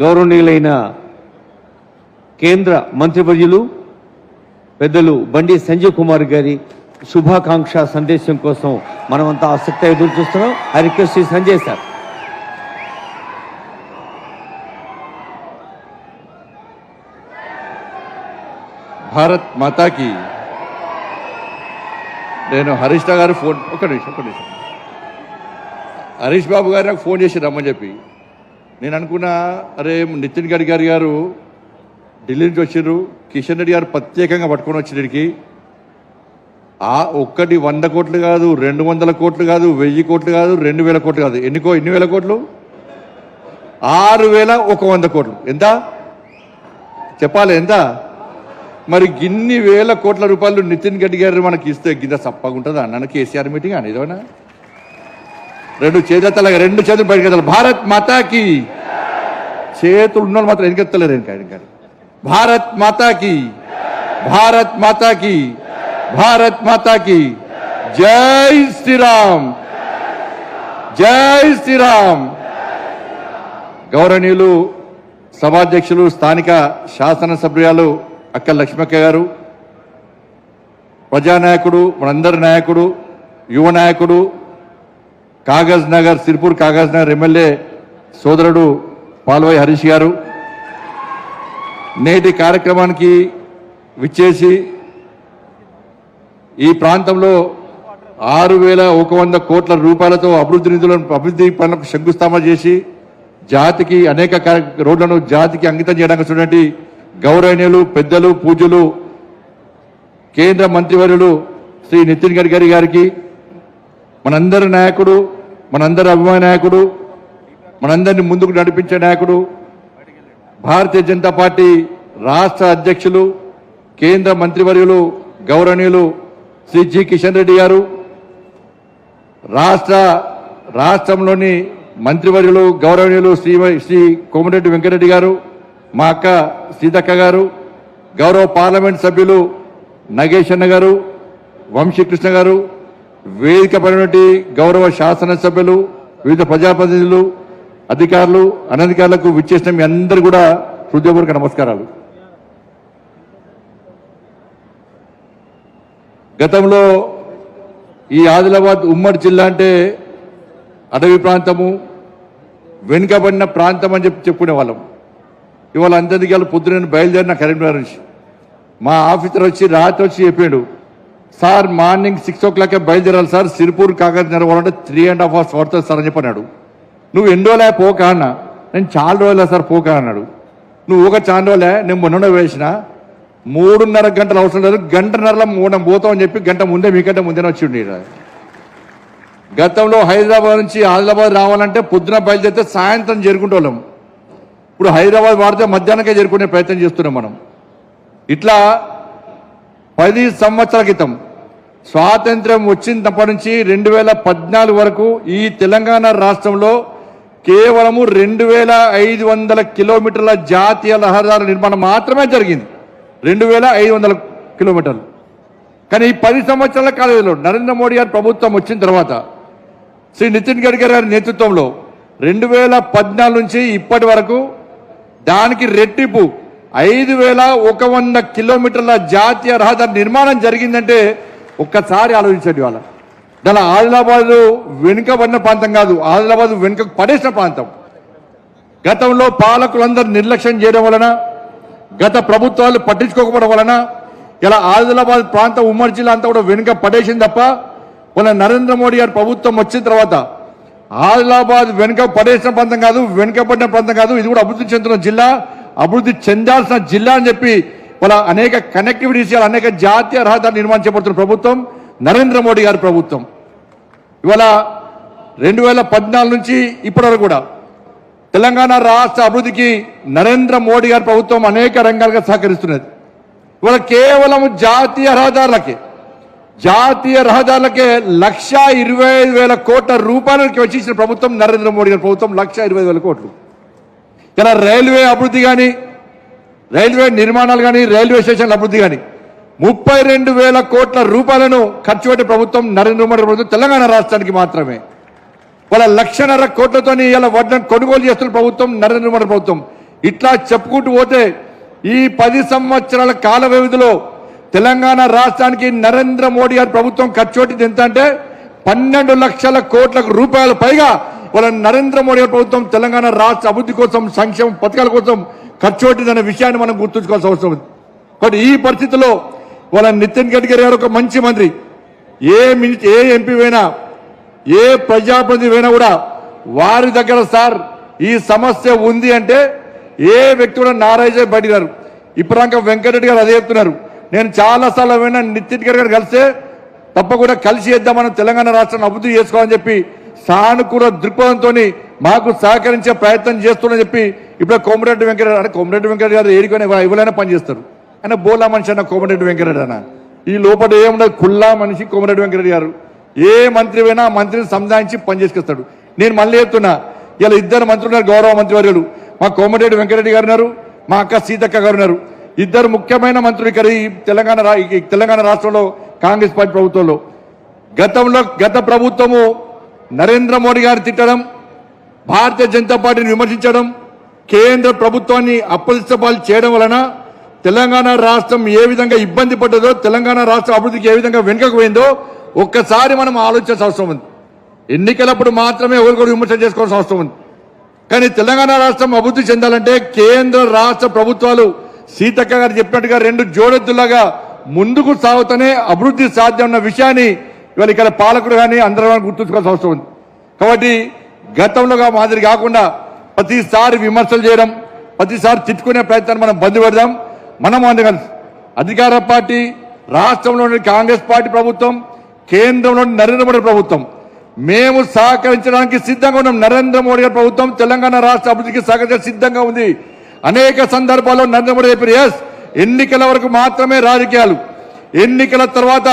గౌరవనీయులైన కేంద్ర మంత్రివర్యులు పెద్దలు బండి సంజయ్ కుమార్ గారి శుభాకాంక్ష సందేశం కోసం మనమంతా ఆసక్తి ఎదురు చూస్తున్నాం. I request Shri Sanjay sir. Bharat మాతాకి నేను హరీష్ గారు ఫోన్ ఒక నిమిషం ఒక నిమిషం. హరీష్ బాబు గారు నాకు ఫోన్ చేసి రమ్మని చెప్పి. నేను అనుకున్నా అరే నితిన్ గడ్కరీ గారు ఢిల్లీ నుంచి వచ్చారు కిషన్ రెడ్డి గారు ప్రత్యేకంగా పట్టుకొని వచ్చినడికి ఆ ఒక్కటి వంద కోట్లు కాదు రెండు వందల కోట్లు కాదు వెయ్యి కోట్లు కాదు రెండు వేల కోట్లు కాదు. ఎన్నికో ఎన్ని వేల కోట్లు? ఆరు వేల ఒక వంద కోట్లు. ఎంత? చెప్పాలి ఎంత? మరి గిన్ని వేల కోట్ల రూపాయలు నితిన్ గడ్కరీ గారు మనకి ఇస్తే గింత చప్పగా ఉంటుందా అన్న కేసీఆర్ మీటింగ్ అని రెండు చేతుల రెండు చేతులు బయటకు భారత్ మాతాకి చేతులు ఉన్న వాళ్ళు మాత్రం వెనకెత్తలేరు వెనక వెనక భారత్ మాతాకి భారత్ మాతాకి భారత్ మాతాకి జై శ్రీరామ్. జై శ్రీరామ్. గౌరవనీయులు సభాధ్యక్షులు స్థానిక శాసనసభ్యులు అక్క లక్ష్మక్క గారు ప్రజానాయకుడు మనందరి నాయకుడు యువ నాయకుడు కాగజ్ నగర్ సిరిపూర్ కాగజ్ నగర్ ఎమ్మెల్యే సోదరుడు పాల్వాయి హరీష్ గారు నేటి కార్యక్రమానికి విచ్చేసి ఈ ప్రాంతంలో ఆరు వేల ఒక వంద కోట్ల రూపాయలతో అభివృద్ధి నిధులను అభివృద్ధి పనులకు శంకుస్థాపన చేసి జాతికి అనేక రోడ్లను జాతికి అంకితం చేయడానికి చూడండి గౌరవనీయులు పెద్దలు పూజలు కేంద్ర మంత్రివర్యులు శ్రీ నితిన్ గడ్కరీ గారికి మనందరి నాయకుడు మనందరి అభిమాన నాయకుడు మనందరిని ముందుకు నడిపించే నాయకుడు భారతీయ జనతా పార్టీ రాష్ట్ర అధ్యక్షులు కేంద్ర మంత్రివర్యులు గౌరవనీయులు శ్రీ జి కిషన్ రెడ్డి గారు రాష్ట్ర రాష్ట్రంలోని మంత్రివర్యులు గౌరవనీయులు శ్రీ శ్రీ కోమటిరెడ్డి వెంకటరెడ్డి గారు మా అక్క సీతక్క గారు గౌరవ పార్లమెంట్ సభ్యులు నగేష్ అన్న గారు వంశీకృష్ణ గారు వేదిక పడినటువంటి గౌరవ శాసనసభ్యులు వివిధ ప్రజాప్రతినిధులు అధికారులు అనధికారులకు విచ్చేసిన మీ అందరు కూడా హృదయపూర్వక నమస్కారాలు. గతంలో ఈ ఆదిలాబాద్ ఉమ్మడి జిల్లా అంటే అడవి ప్రాంతము వెనుకబడిన ప్రాంతం అని చెప్పి చెప్పుకునే వాళ్ళం. ఇవాళ అందరికీ వాళ్ళు పొద్దున బయలుదేరిన కరీంనగర్ నుంచి. మా ఆఫీసర్ వచ్చి రాత్రి వచ్చి చెప్పాడు sir morning six o'clock బయలుదేరాలి సార్. సిరిపూర్ కాకర్ నడవాలంటే త్రీ అండ్ హాఫ్ అవర్స్ పడుతుంది సార్ అని చెప్పన్నాడు. నువ్వు ఎన్ని రోజులే పోక అన్న. నేను చాలా రోజులే సార్ పోక అన్నాడు. నువ్వు ఒక చాలా రోజులే నేను మొన్న వేసిన. మూడున్నర గంటలు అవసరం లేదు. గంటన్నరలో మూడం పోతాం అని చెప్పి గంట ముందే మీకంటే ముందే వచ్చిండి గతంలో హైదరాబాద్ నుంచి ఆదిలాబాద్ రావాలంటే పొద్దున బయలుదేరితే సాయంత్రం చేరుకుంటోళ్ళం. ఇప్పుడు హైదరాబాద్ వాడితే మధ్యాహ్నకే చేరుకునే ప్రయత్నం చేస్తున్నాం మనం. ఇట్లా పది సంవత్సరాల క్రితం స్వాతంత్ర్యం వచ్చినప్పటి నుంచి రెండు వేల పద్నాలుగు వరకు ఈ తెలంగాణ రాష్ట్రంలో కేవలము రెండు వేల ఐదు వందల కిలోమీటర్ల జాతీయ రహదారుల నిర్మాణం మాత్రమే జరిగింది. రెండు వేల ఐదు వందల కిలోమీటర్లు. కానీ ఈ పది సంవత్సరాల కాలంలో నరేంద్ర మోడీ గారి ప్రభుత్వం వచ్చిన తర్వాత శ్రీ నితిన్ గడ్కరీ గారి నేతృత్వంలో రెండు వేల పద్నాలుగు నుంచి ఇప్పటి వరకు దానికి రెట్టింపు ఐదు వేల ఒక వంద కిలోమీటర్ల జాతీయ రహదారి నిర్మాణం జరిగిందంటే ఒక్కసారి ఆలోచించండి వాళ్ళ దాని ఆదిలాబాద్ వెనుకబడిన ప్రాంతం కాదు ఆదిలాబాద్ వెనుక పడేసిన ప్రాంతం. గతంలో పాలకులందరూ నిర్లక్ష్యం చేయడం వలన గత ప్రభుత్వాలు పట్టించుకోకపోవడం వలన ఇలా ఆదిలాబాద్ ప్రాంతం ఉమ్మడి జిల్లా అంతా కూడా వెనుక పడేసింది తప్ప మన నరేంద్ర మోడీ గారి ప్రభుత్వం వచ్చిన తర్వాత ఆదిలాబాద్ వెనుక పడేసిన ప్రాంతం కాదు వెనుకబడిన ప్రాంతం కాదు ఇది కూడా అభివృద్ధి చెందిన జిల్లా అభివృద్ధి చెందాల్సిన జిల్లా అని చెప్పి వాళ్ళ అనేక కనెక్టివిటీస్ అనేక జాతీయ రహదారి నిర్మాణం ప్రభుత్వం నరేంద్ర మోడీ గారి ప్రభుత్వం. ఇవాళ రెండు వేల పద్నాలుగు నుంచి ఇప్పటివరకు కూడా తెలంగాణ రాష్ట్ర అభివృద్ధికి నరేంద్ర మోడీ గారి ప్రభుత్వం అనేక రంగాలుగా సహకరిస్తున్నది. ఇవాళ కేవలం జాతీయ రహదారులకే జాతీయ రహదారులకే లక్ష ఇరవై ఐదు వేల కోట్ల రూపాయలకి వచ్చిన ప్రభుత్వం నరేంద్ర మోడీ గారి ప్రభుత్వం లక్ష ఇరవై వేల కోట్లు. ఇలా రైల్వే అభివృద్ధి కానీ రైల్వే నిర్మాణాలు కానీ రైల్వే స్టేషన్ల అభివృద్ధి కానీ ముప్పై రెండు వేల కోట్ల రూపాయలను ఖర్చు పెట్టే ప్రభుత్వం నరేంద్ర మోడీ ప్రభుత్వం తెలంగాణ రాష్ట్రానికి మాత్రమే. వాళ్ళ లక్షన్నర కోట్లతోని ఇలా వడ్లను కొనుగోలు చేస్తున్న ప్రభుత్వం నరేంద్ర మోడీ ప్రభుత్వం. ఇట్లా చెప్పుకుంటూ పోతే ఈ పది సంవత్సరాల కాల వ్యవధిలో తెలంగాణ రాష్ట్రానికి నరేంద్ర మోడీ గారి ప్రభుత్వం ఖర్చు పెట్టింది ఎంత అంటే పన్నెండు లక్షల కోట్ల రూపాయల పైగా వాళ్ళ నరేంద్ర మోడీ ప్రభుత్వం తెలంగాణ రాష్ట్ర అభివృద్ధి కోసం సంక్షేమ పథకాల కోసం ఖర్చు పెట్టిందనే విషయాన్ని మనం గుర్తుంచుకోవాల్సిన అవసరం ఉంది. కాబట్టి ఈ పరిస్థితుల్లో వాళ్ళ నితిన్ గడ్కరీ గారు ఒక మంచి మంత్రి. ఏ మినిట్ ఏ ఎంపీ అయినా ఏ ప్రజాప్రతినిధి అయినా కూడా వారి దగ్గర సార్ ఈ సమస్య ఉంది అంటే ఏ వ్యక్తి కూడా నారాయణ పడినారు ఇప్పటిదాకా వెంకటరెడ్డి గారు అదే చెప్తున్నారు. నేను చాలా సార్లు విన్నా నితిన్ గడ్కరీ గారు కలిస్తే తప్పకుండా కలిసి చేద్దాం మనం తెలంగాణ రాష్ట్రాన్ని అభివృద్ధి చేసుకోవాలని చెప్పి సానుకూల దృక్పథంతో మాకు సహకరించే ప్రయత్నం చేస్తున్నా చెప్పి ఇప్పుడు కోమరెడ్డి వెంకట అంటే కోమరెడ్డి వెంకట గారు ఏడికొని ఎవరైనా పనిచేస్తారు ఆయన బోలా మనిషి అన్న కోమరెడ్డి వెంకటరెడ్డి అన్న. ఈ లోపల ఏముండదు కుల్లా మనిషి కోమరెడ్డి వెంకటరెడ్డి గారు. ఏ మంత్రి అయినా మంత్రిని సంధానించి పనిచేసుకొస్తాడు నేను మళ్ళీ చెప్తున్నా ఇలా ఇద్దరు మంత్రులు ఉన్నారు గౌరవ మంత్రి వర్యులు మా కోమటిరెడ్డి వెంకటరెడ్డి గారు ఉన్నారు మా అక్క సీతక్క గారు ఉన్నారు. ఇద్దరు ముఖ్యమైన మంత్రులు ఇక్కడ ఈ తెలంగాణ ఈ తెలంగాణ రాష్ట్రంలో కాంగ్రెస్ పార్టీ ప్రభుత్వంలో. గతంలో గత ప్రభుత్వము నరేంద్ర మోడీ గారు తిట్టడం భారతీయ జనతా పార్టీని విమర్శించడం కేంద్ర ప్రభుత్వాన్ని అప్పలిస్తపాలు చేయడం వలన తెలంగాణ రాష్ట్రం ఏ విధంగా ఇబ్బంది పడ్డదో తెలంగాణ రాష్ట్ర అభివృద్ధికి ఏ విధంగా వెనుకకు పోయిందో ఒక్కసారి మనం ఆలోచించాల్సిన అవసరం ఉంది. ఎన్నికలప్పుడు మాత్రమే ఒకరికొకరు విమర్శ చేసుకోవాల్సిన అవసరం ఉంది. కానీ తెలంగాణ రాష్ట్రం అభివృద్ధి చెందాలంటే కేంద్ర రాష్ట్ర ప్రభుత్వాలు సీతక్క గారు చెప్పినట్టుగా రెండు జోడెత్తులాగా ముందుకు సాగుతూనే అభివృద్ధి సాధ్యం అన్న విషయాన్ని ఇవాళ ఇక్కడ పాలకుడు కానీ అందరూ గుర్తుంచుకోవాల్సిన అవసరం ఉంది. కాబట్టి గతంలోగా మాదిరి కాకుండా ప్రతిసారి విమర్శలు చేయడం ప్రతిసారి తిట్టుకునే ప్రయత్నాన్ని మనం బంద్ పెడదాం. మనం అందుకని అధికార పార్టీ రాష్ట్రంలోని కాంగ్రెస్ పార్టీ ప్రభుత్వం కేంద్రంలోని నరేంద్ర మోడీ ప్రభుత్వం. మేము సహకరించడానికి సిద్ధంగా ఉన్నాం. నరేంద్ర మోడీ గారి ప్రభుత్వం తెలంగాణ రాష్ట్ర అభివృద్ధికి సహకరించడానికి సిద్ధంగా ఉంది. అనేక సందర్భాల్లో నరేంద్ర మోడీ చెప్పారు ఎస్ ఎన్నికల వరకు మాత్రమే రాజకీయాలు. ఎన్నికల తర్వాత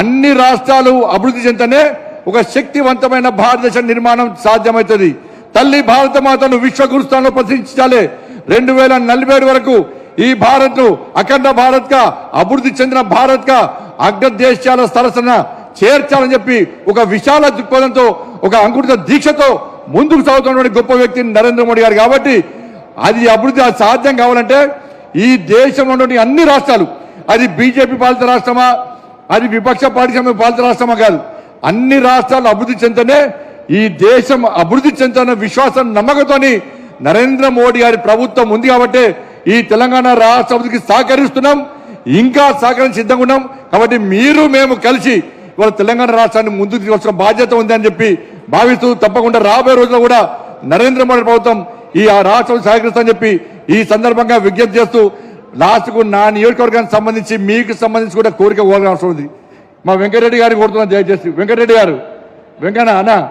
అన్ని రాష్ట్రాలు అభివృద్ధి చెందనే ఒక శక్తివంతమైన భారతదేశ నిర్మాణం సాధ్యమవుతుంది. తల్లి భారత మాతను విశ్వగురుస్థానంలో ప్రతిష్ఠించాలి. రెండు వేల నలభై ఏడు వరకు ఈ భారత్ అఖండ భారత్గా అభివృద్ధి చెందిన భారత్గా అగ్రదేశాల సరసన చేర్చాలని చెప్పి ఒక విశాల దృక్పథంతో ఒక అంకురిత దీక్షతో ముందుకు సాగుతున్నటువంటి గొప్ప వ్యక్తి నరేంద్ర మోడీ గారు. కాబట్టి అది అభివృద్ధి అది సాధ్యం కావాలంటే ఈ దేశంలో ఉన్నటువంటి అన్ని రాష్ట్రాలు అది బీజేపీ పాలిత రాష్ట్రమా అది విపక్ష పార్టీ పాలిత రాష్ట్రమా కాదు. అన్ని రాష్ట్రాలు అభివృద్ధి చెందనే ఈ దేశం అభివృద్ధి చెందన విశ్వాసం నమ్మకంతోని నరేంద్ర మోడీ గారి ప్రభుత్వం ఉంది కాబట్టి ఈ తెలంగాణ రాష్ట్ర అభివృద్ధికి సహకరిస్తున్నాం. ఇంకా సహకరించి సిద్ధంగా ఉన్నాం. కాబట్టి మీరు మేము కలిసి ఇవాళ తెలంగాణ రాష్ట్రాన్ని ముందుకు తీసుకొచ్చిన బాధ్యత ఉంది అని చెప్పి భావిస్తూ తప్పకుండా రాబోయే రోజుల్లో కూడా నరేంద్ర మోడీ ప్రభుత్వం ఈ ఆ రాష్ట్రం సహకరిస్తామని చెప్పి ఈ సందర్భంగా విజ్ఞప్తి చేస్తూ లాస్ట్కు నా నియోజకవర్గానికి సంబంధించి మీకు సంబంధించి కూడా కోరిక కోరగా అవసరం ఉంది. మా వెంకటరెడ్డి గారిని కోరుతున్నాను దయచేసి. వెంకటరెడ్డి గారు వెంకన్న అన్న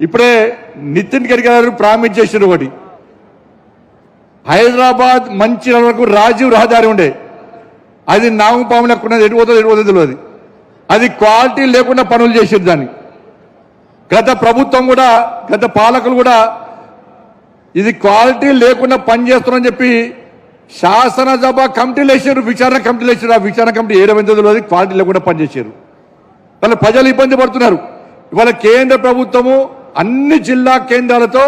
ఇప్పుడే నితిన్ గడ్కరీ గారు ప్రామిస్ చేసిన ఒకటి. హైదరాబాద్ మంచి వరకు రాజీవ్ రహదారి ఉండే. అది నాగపాము లెక్కున్నది ఎటు పోతుందో ఎటు తెలియదు. అది క్వాలిటీ లేకుండా పనులు చేసేది దాన్ని. గత ప్రభుత్వం కూడా గత పాలకులు కూడా ఇది క్వాలిటీ లేకుండా పనిచేస్తున్నారని చెప్పి శాసనసభ కమిటీలు వేసారు విచారణ కమిటీలు వేసారు ఆ విచారణ కమిటీ ఏడవైందో తెలియదు క్వాలిటీ లేకుండా పనిచేశారు వాళ్ళ ప్రజలు ఇబ్బంది పడుతున్నారు. ఇవాళ కేంద్ర ప్రభుత్వము అన్ని జిల్లా కేంద్రాలతో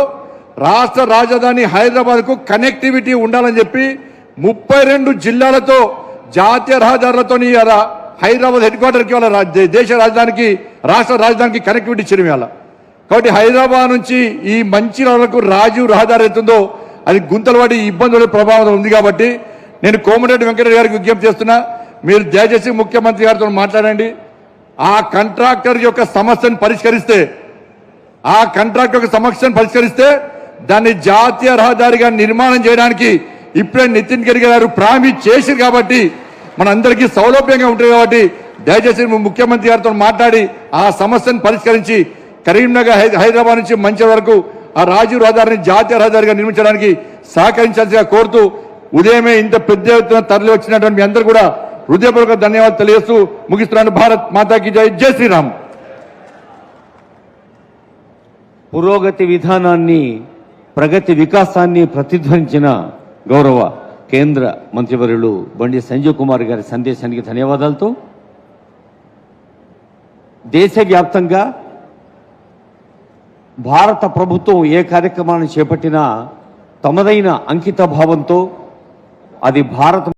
రాష్ట్ర రాజధాని హైదరాబాద్కు కనెక్టివిటీ ఉండాలని చెప్పి ముప్పై రెండు జిల్లాలతో జాతీయ రహదారులతో హైదరాబాద్ హెడ్ క్వార్టర్కి వాళ్ళ రా- దేశ రాజధానికి రాష్ట్ర రాజధానికి కనెక్టివిటీ ఇచ్చిన కాబట్టి హైదరాబాద్ నుంచి ఈ మంచి వరకు రాజీవ్ రహదారి అవుతుందో అది గుంతలు పడి ఇబ్బంది ప్రభావం ఉంది కాబట్టి నేను కోమటిరెడ్డి వెంకటరెడ్డి గారికి విజ్ఞప్తి చేస్తున్నా మీరు దయచేసి ముఖ్యమంత్రి గారితో మాట్లాడండి. ఆ కాంట్రాక్టర్ యొక్క సమస్యను పరిష్కరిస్తే ఆ కాంట్రాక్టర్ యొక్క సమస్యను పరిష్కరిస్తే దాన్ని జాతీయ రహదారిగా నిర్మాణం చేయడానికి ఇప్పుడే నితిన్ గడ్కరీ గారు ప్రామిస్ చేశారు కాబట్టి మనందరికీ సౌలభ్యంగా ఉంటుంది కాబట్టి దయచేసి ముఖ్యమంత్రి గారితో మాట్లాడి ఆ సమస్యను పరిష్కరించి కరీంనగర్ హైదరాబాద్ నుంచి మంచి వరకు ఆ రాజీవ్ రహదారిని జాతీయ రహదారిగా నిర్మించడానికి సహకరించాల్సిగా కోరుతూ ఉదయమే ఇంత పెద్ద ఎత్తున తరలి వచ్చినటువంటి మీ అందరూ కూడా హృదయపూర్వక ధన్యవాదాలు తెలియజేస్తూ ముగిస్తున్నాను. భారత్ మాతాకి జై. జై శ్రీరామ్. పురోగతి విధానాన్ని ప్రగతి వికాసాన్ని ప్రతిధ్వనించిన గౌరవ కేంద్ర మంత్రివర్యులు బండి సంజయ్ కుమార్ గారి సందేశానికి ధన్యవాదాలతో దేశవ్యాప్తంగా భారత ప్రభుత్వం ఏ కార్యక్రమాన్ని చేపట్టినా తమదైన అంకిత భావంతో అది భారత